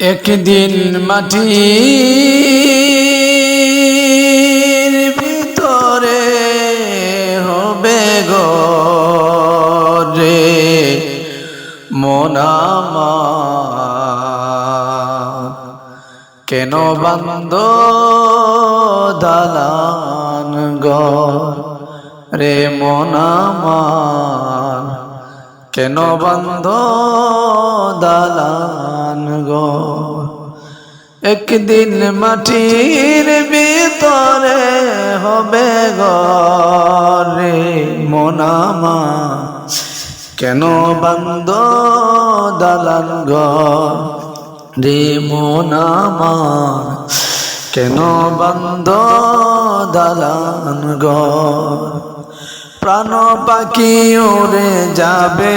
একদিন মাটির ভিতরে হবে গরে মনামার কেন বন্ধ দালান গর রে মনামার কেন বন্ধ দালান গো? একদিন মাটির ভিতরে হবে গরে মনামা কেন বন্ধ দালান ঘর রে মনামা কেন বন্ধ দালান ঘর প্রাণ পাখি উড়ে যাবে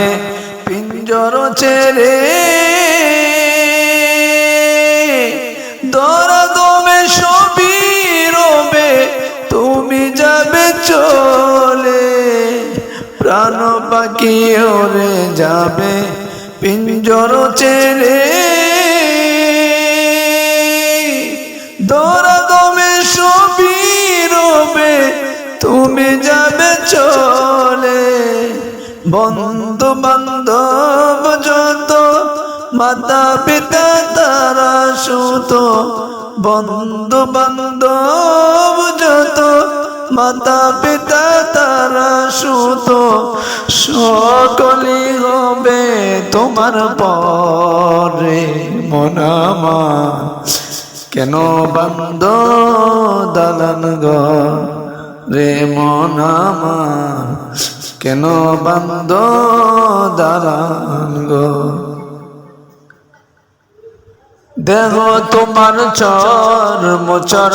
পিঞ্জর ছেড়ে। দরা দমে সবই রবে, তুমি যাবে চলে। প্রাণ পাখি উড়ে যাবে পিঞ্জর ছেড়ে। দরা দমে সবই রবে, তুমি বন্ধু বান্ধব যত মাতা পিতা তারা সুত। বন্ধু বান্ধব যত মাতা পিতা তারা সুত। সকলি হবে তোমার পরে মনামা কেন বন্ধ দালান রে মনামা কেন বন্ধ দালান গো? দেহ তোমার চর মোচর,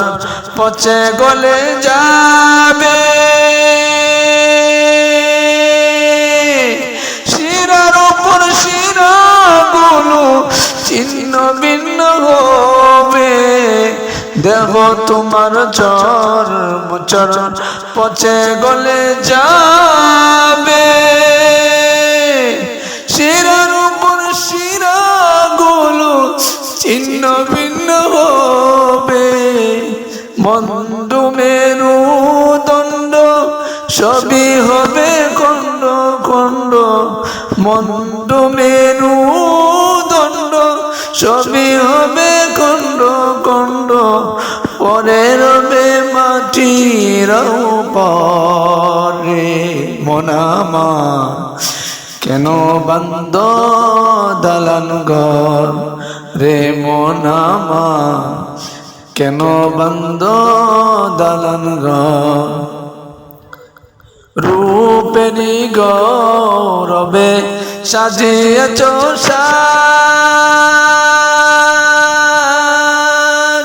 পচে গলে যাবে। শিরার উপর শিরা গুলো চিহ্ন ভিন্ন হবে। দেহ তোমার চর মোচর পচে গলে যাবে। শিরার উপর শিরা গুলো চিহ্ন ভিন্ন হবে। মেরু দণ্ড সবই হবে খণ্ড খণ্ড। দণ্ড সবই হবে খণ্ড খণ্ড, পরে রবে মাটির পরে মনামা, কেন বন্ধ দালান ঘর? রে মনামা, কেন বন্ধ দালান ঘর? রূপেরি গৌরবে সাজিয়েছ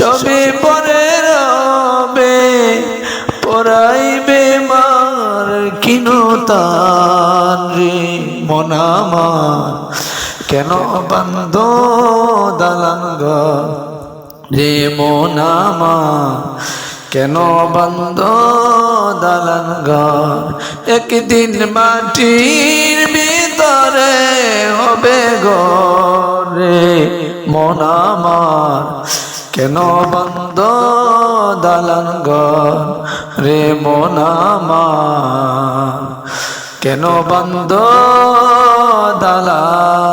ছবি পরে রবে পড়াইবে মার কিনো তার রে মনামার কেন বন্ধ ঘর রে মনামা কেন বন্ধ ঘর একদিন মাটির ভিতরে হবে গরে মনামার কেন বন্ধ দালান রে মোনামা কেন বন্ধ দালান